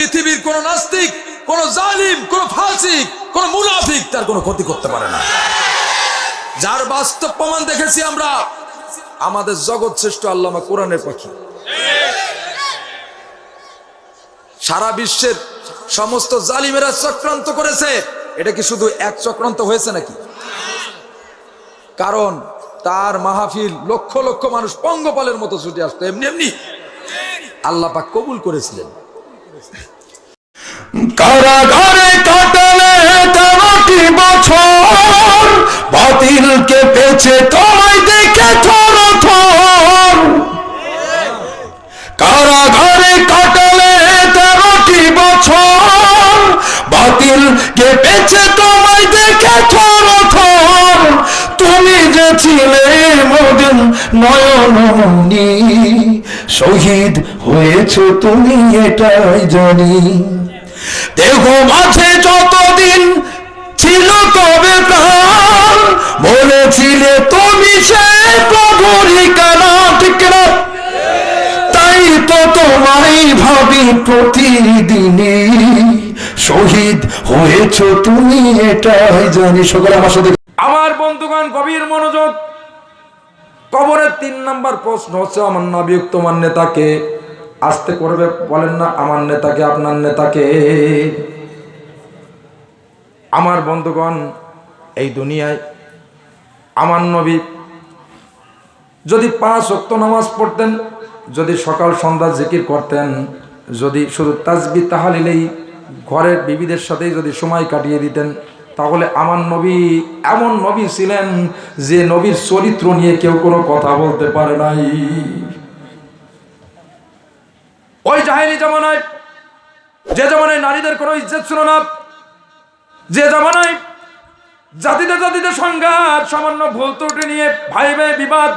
পৃথিবীর কোন নাস্তিক, কোন জালিম, কোন ফাসিক, কোন মুনাফিক তার কোনো ক্ষতি করতে পারে না। যার বাস্তব প্রমাণ দেখেছি আমরা, আমাদের জগৎ শ্রেষ্ঠ আল্লামা কোরআনের পাখি। সারা বিশ্বের সমস্ত জালিমেরা চক্রান্ত করেছে, এটা কি শুধু এক চক্রান্ত হয়েছে নাকি? কারণ তার মাহফিল লক্ষ লক্ষ মানুষ পঙ্গপালের মতো ছুটে আসতো, এমনি এমনি। আল্লাহ পাক কবুল করেছিলেন। কারাগারে কাটালে তেরোটি বছর। বাতিলকে পেছে তোমায় দেখে থর কারাগারে কাটালে তেরোটি বছর। বাতিলকে পেছে তোমায় দেখে থর তুমি যে ছিলে মদিন নয়নমণি, শহীদ হয়েছ তুমি এটাই জানি। দেহ মাঝে যতদিন ছিল তবে বলেছিলে তুমি সে তাই তো ভাবি প্রতিদিনে শহীদ হয়েছ তুমি এটাই জানি। সকলে আমার সাথে আমার বন্ধুগণ, গভীর মনোযোগ। কবরের তিন নাম্বার প্রশ্ন হচ্ছে, আমার নবীক তোমার নেতাকে আসতে করবে, বলেন না, আমার নেতাকে, আপনার নেতাকে। আমার বন্ধুগণ, এই দুনিয়ায় আমার নবী যদি পাঁচ অক্ত নামাজ পড়তেন, যদি সকাল সন্ধ্যা জিকির করতেন, যদি শুধু তাজবি তাহালিলেই ঘরের বিবিদের সাথেই যদি সময় কাটিয়ে দিতেন, তাহলে আমার নবী এমন নবী ছিলেন যে নবীর চরিত্র নিয়ে কেউ কোনো কথা বলতে পারে নাই। ওই জাহেলি জামানায়, যে জামানায় নারীদের কোনো ইজ্জত ছিল না, যে জামানায় জাতিতে জাতিতে সংঘাত, সামান্য ভুল ত্রুটি নিয়ে ভাই ভাই বিবাদ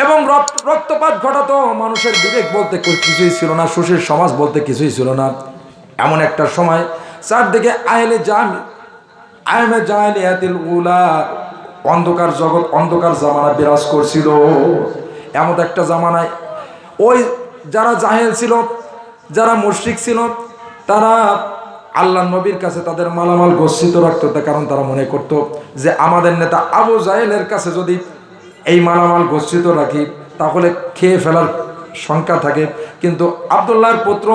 এবং রক্ত- রক্তপাত ঘটাতো, মানুষের বিবেক বলতে কিছুই ছিল না, সুশীল সমাজ বলতে কিছুই ছিল না। এমন একটা সময় চারদিকে আইলে জাম আইমে জাহিলিয়াতিল উলা, অন্ধকার জগৎ, অন্ধকার জামানা বিরাজ করছিল। এমন একটা জামানায় ওই যারা জাহেল ছিল, যারা মুশ্রিক ছিল, তারা আল্লাহ নবীর কাছে তাদের মালামাল গচ্ছিত রাখত। কারণ তারা মনে করত যে আমাদের নেতা আবু জাহেলের কাছে যদি এই মালামাল গচ্ছিত রাখি, তাহলে খেয়ে ফেলার শঙ্কা থাকে। কিন্তু আবদুল্লাহর পুত্র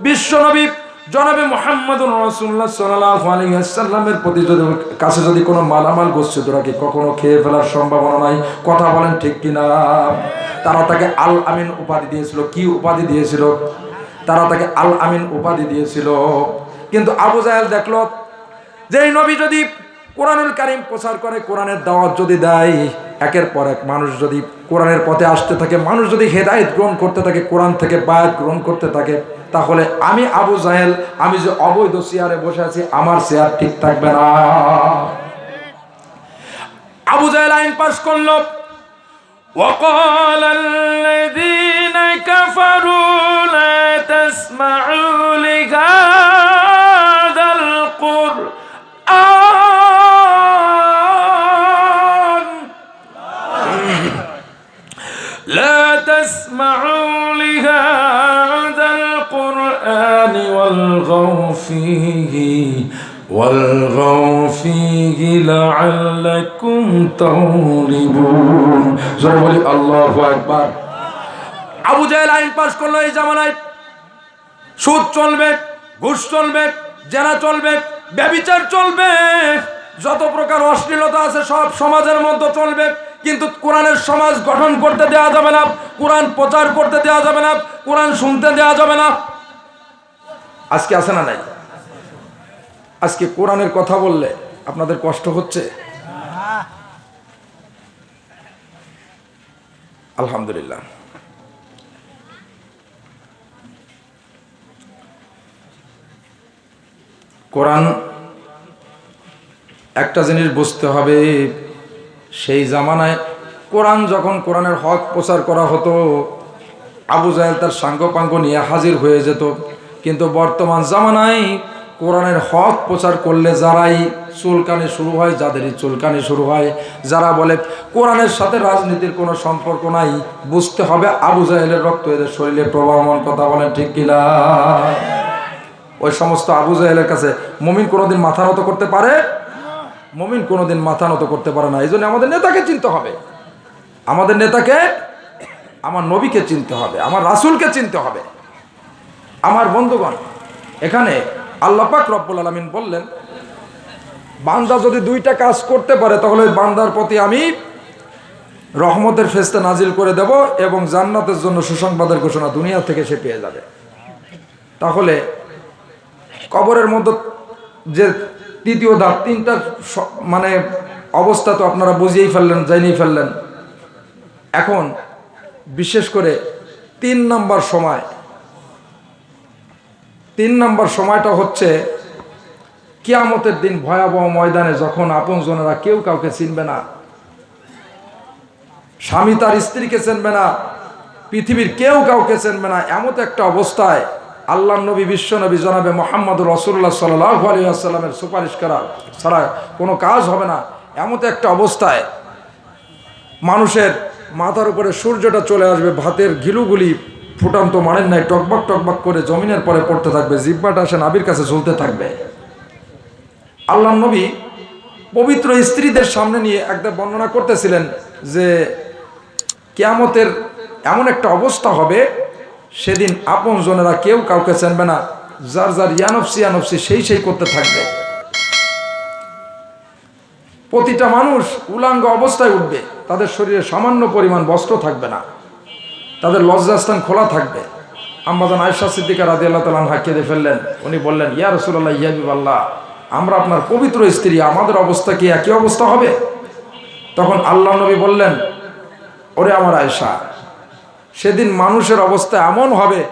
বিশ্বনবী জনাবে মোহাম্মদ রসুল্লাহ সাল্লামের প্রতি যদি কাছে যদি কোনো মালামাল গচ্ছিত রাখি কখনো খেয়ে ফেলার সম্ভাবনা নাই। কথা বলেন ঠিক কিনা? তারা তাকে আল আমিন উপাধি দিয়েছিল। কি উপাধি দিয়েছিল? তারা তাকে আল আমিন উপাধি দিয়েছিল। কিন্তু আবু জাহেল দেখল যে এই নবী যদি কোরআনুল কারিম প্রচার করে, কোরআনের দাওয়াত যদি দেয়, একের পর এক মানুষ যদি কোরআনের পথে আসতে থাকে, মানুষ যদি হেদায়েত গ্রহণ করতে থাকে, কোরআন থেকে বায়াত গ্রহণ করতে থাকে তাহলে আমি আবু জাহেল আমি যে অবৈধ চেয়ারে বসে আছি আমার চেয়ার ঠিক থাকবে না আবু জাহেল আইন পাশ করলো وقال الذين كفروا لا تسمعوا لهذا القرآن لا تسمعوا لهذا القرآن والغوا فيه والغوا فيه لعلكم تغلبون জোরে বলি আল্লাহু আকবার আবু জাহেল আইন পাশ করলো এই জামানায় সুদ চলবে ঘুষ চলবে জেনা চলবে ব্যবিচার চলবে যত প্রকার অশ্লীলতা আছে সব সমাজের মধ্যে চলবে কিন্তু কোরআনের সমাজ গঠন করতে দেওয়া যাবে না কোরআন প্রচার করতে দেওয়া যাবে না কোরআন শুনতে দেওয়া যাবে না আজকে আছে না নাই? আজকে কোরআনের কথা বললে আপনাদের কষ্ট হচ্ছে? আলহামদুলিল্লাহ। কোরআন একটা জিনিস বুঝতে হবে, সেই জামানায় কোরআন যখন কোরআনের হক প্রচার করা হতো, আবু জাহেল তার সাঙ্গপাঙ্গ নিয়ে হাজির হয়ে যেত। কিন্তু বর্তমান জামানায় কোরআনের হক প্রচার করলে যারাই চুলকানি শুরু হয়, যাদেরই চুলকানি শুরু হয়, যারা বলে কোরআনের সাথে রাজনীতির কোনো সম্পর্ক নাই, বুঝতে হবে আবু জাহেলের রক্ত এদের শরীরে প্রবাহমান কথা বলেন ঠিক কিনা ওই সমস্ত আবু জাহেলের কাছে মমিন কোনোদিন মাথা নত করতে পারে? মমিন কোনোদিন মাথা নত করতে পারে না। এই জন্য আমাদের নেতাকে চিনতে হবে। আমাদের নেতাকে, আমার নবীকে চিনতে হবে, আমার রাসূলকে চিনতে হবে। আমার বন্ধুগণ, এখানে আল্লাপাক রব্বুল আলমিন বললেন, বান্দা যদি দুইটা কাজ করতে পারে, তাহলে ওই বান্দার প্রতি আমি রহমতের ফেস্তে নাজিল করে দেব এবং জান্নাতের জন্য সুসংবাদের ঘোষণা দুনিয়া থেকে সে পেয়ে যাবে। তাহলে কবরের মধ্যে যে তৃতীয় ধাপ, তিনটা মানে অবস্থা তো আপনারা বুঝিয়েই ফেললেন, জানিয়ে ফেললেন। এখন বিশেষ করে তিন নাম্বার সময় তিন নম্বর সময়টা হচ্ছে কিয়ামতের দিন ভয়াবহ ময়দানে যখন আপনজনেরা কেউ কাউকে চিনবে না, স্বামী তার স্ত্রীকে চিনবে না, পৃথিবীর কেউ কাউকে চিনবে না এমন একটা অবস্থায় আল্লাহ নবী, বিশ্ব নবী, জনাবে মোহাম্মদ রসুল্লাহ সাল্লাহ সুপারিশ করা ছাড়া কোনো কাজ হবে না। এমন একটা অবস্থায় মানুষের মাথার উপরে সূর্যটা চলে আসবে, ভাতের ঘিলুগুলি ফুটান্ত মানেন নাই, টকবাক টকবাক করে জমিনের পরে পড়তে থাকবে, জিব্বাটা সে নাবির কাছে ঝুলতে থাকবে। আল্লাহ নবী পবিত্র স্ত্রীদের সামনে নিয়ে একদম বর্ণনা করতেছিলেন যে কেয়ামতের এমন একটা অবস্থা হবে, সেদিন আপন জনেরা কেউ কাউকে চেনবে না, যার যার ইয়ানফসি ইয়ানফসি সেই সেই করতে থাকবে। প্রতিটা মানুষ উলাঙ্গ অবস্থায় উঠবে, তাদের শরীরে সামান্য পরিমাণ বস্ত্র থাকবে না। তাদের লজ্জাস্থান খোলা থাকবে। আম্মাজান আয়সা সিদ্দিকা রাজি আল্লাহ তালান কেঁদে ফেললেন। উনি বললেন, ইয়া রসুল্লাহ ইয়াবিব আল্লাহ আমরা আপনার পবিত্র স্ত্রী, আমাদের অবস্থা কি একই অবস্থা হবে? তখন আল্লাহ নবী বললেন, ওরে আমার আয়সা সেদিন মানুষের অবস্থা এমন হবে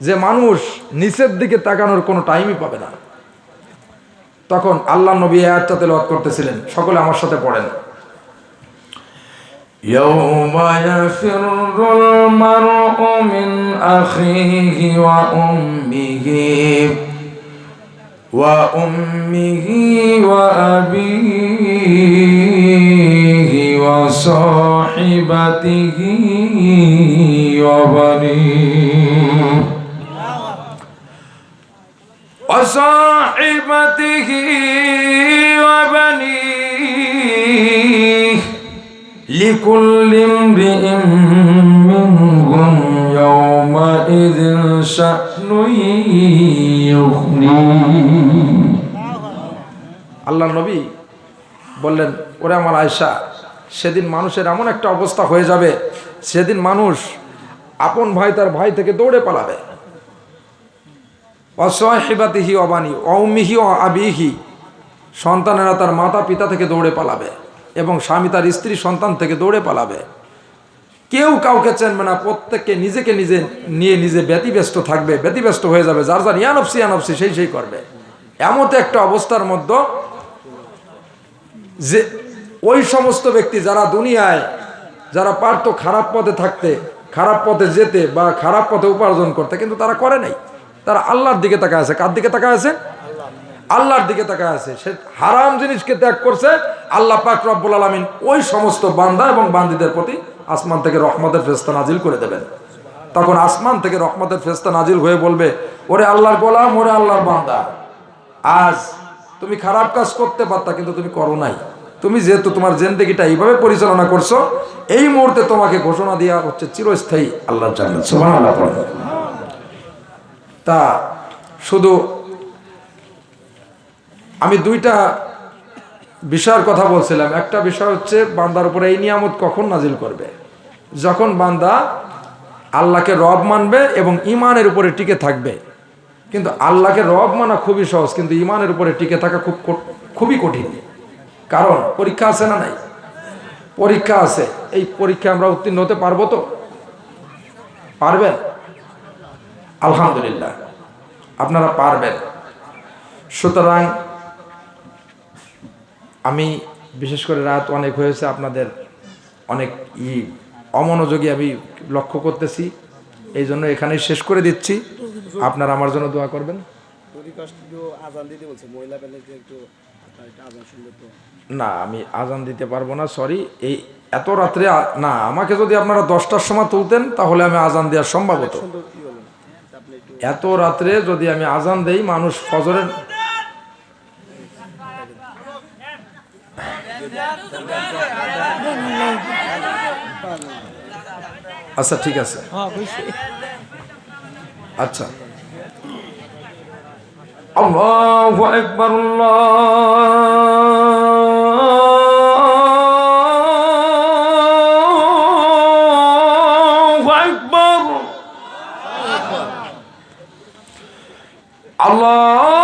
যে মানুষ নিচের দিকে তাকানোর কোনো টাইমই পাবে না। তখন আল্লাহ নবী আয়াতটা তেলাওয়াত করতেছিলেন। সকলে আমার সাথে পড়েন। يوم يفر المرء من أخيه وأمه وأمه وأبيه وصاحبته وبنيه وصاحبته وبنيه لكل امرئ منهم يومئذ شأن يغنيه আল্লাহ নবী বললেন ওরে আমার আয়সা সেদিন মানুষের এমন একটা অবস্থা হয়ে যাবে সেদিন মানুষ আপন ভাই তার ভাই থেকে দৌড়ে পালাবে অসহিবাতিহি অবানি অমিহি ও আবিহি সন্তানেরা তার মাতা পিতা থেকে দৌড়ে পালাবে এবং স্বামী তার স্ত্রী সন্তান থেকে দৌড়ে পালাবে। কেউ কাউকে চেনবে না, প্রত্যেককে নিজেকে নিজে নিয়ে নিজে ব্যতিব্যস্ত থাকবে, ব্যতিব্যস্ত হয়ে যাবে, যার যার ইয়ানফসি ইয়ানফসি, সেই সেই করবে। এমত একটা অবস্থার মধ্যে যে ওই সমস্ত ব্যক্তি যারা দুনিয়ায়, যারা পারতো খারাপ পথে থাকতে, খারাপ পথে যেতে বা খারাপ পথে উপার্জন করতে, কিন্তু তারা করে নাই। তারা আল্লাহর দিকে তাকায় আছে। কার দিকে তাকায় আছে? আল্লাহর দিকে তাকায় আছে। সে হারাম জিনিসকে ত্যাগ করছে, আল্লাহ পাক রব্বুল আলমিন ওই সমস্ত বান্দা এবং বান্দিদের প্রতি আসমান থেকে রহমতের ফেস্তা নাজিল করে দেবেন। তখন আসমান থেকে রহমতের ফেস্তা নাজিল হয়ে বলবে, ওরে আল্লাহর গোলাম, ওরে আল্লাহর বান্দা, আজ তুমি খারাপ কাজ করতে পারতা, কিন্তু তুমি করো নাই। তুমি যেহেতু তোমার জেন্দেগিটা এইভাবে পরিচালনা করছ, এই মুহূর্তে তোমাকে ঘোষণা দেওয়া হচ্ছে চিরস্থায়ী সুবহানাল্লাহ তা শুধু আমি দুইটা বিষয়ের কথা বলছিলাম। একটা বিষয় হচ্ছে, বান্দার উপরে এই নিয়ামত কখন নাজিল করবে? যখন বান্দা আল্লাহকে রব মানবে এবং ইমানের উপরে টিকে থাকবে। কিন্তু আল্লাহকে রব মানা খুবই সহজ, কিন্তু ইমানের উপরে টিকে থাকা খুব খুবই কঠিন। কারণ, পরীক্ষা আছে না নাই? পরীক্ষা আছে। এই পরীক্ষা আমরা উত্তীর্ণ হতে পারব তো? পারবেন? আলহামদুলিল্লাহ। আপনারা পারবেন। সুতরাং আমি বিশেষ করে রাত অনেক হয়েছে, আপনাদের অনেক ই অমনোযোগী আমি লক্ষ্য করতেছি। এই জন্য এখানেই শেষ করে দিচ্ছি। আপনারা আমার জন্য দোয়া করবেন। না, আমি আজান দিতে পারব না, সরি। এই এত রাত্রে না, আমাকে যদি আপনারা দশটার সময় তুলতেন, তাহলে আমি আজান দেওয়ার সম্ভব হতো। এত রাত্রে যদি আমি আজান দেই, মানুষ ফজরের আচ্ছা ঠিক আছে। হ্যাঁ, আচ্ছা। আল্লাহু আকবার আল্লাহু আকবার। আল্লাহ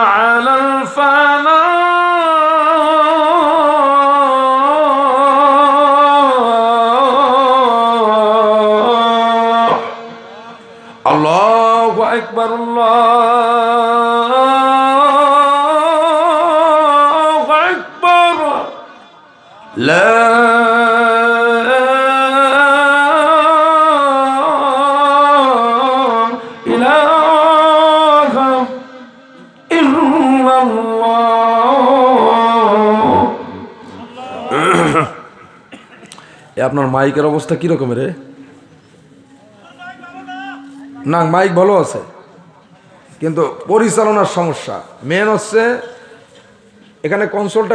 على الفلاح. আপনার মাইকের অবস্থা কীরকম রে? না, মাইক ভালো আছে, কিন্তু পরিচালনার সমস্যা। মেন হচ্ছে, এখানে কনসোলটা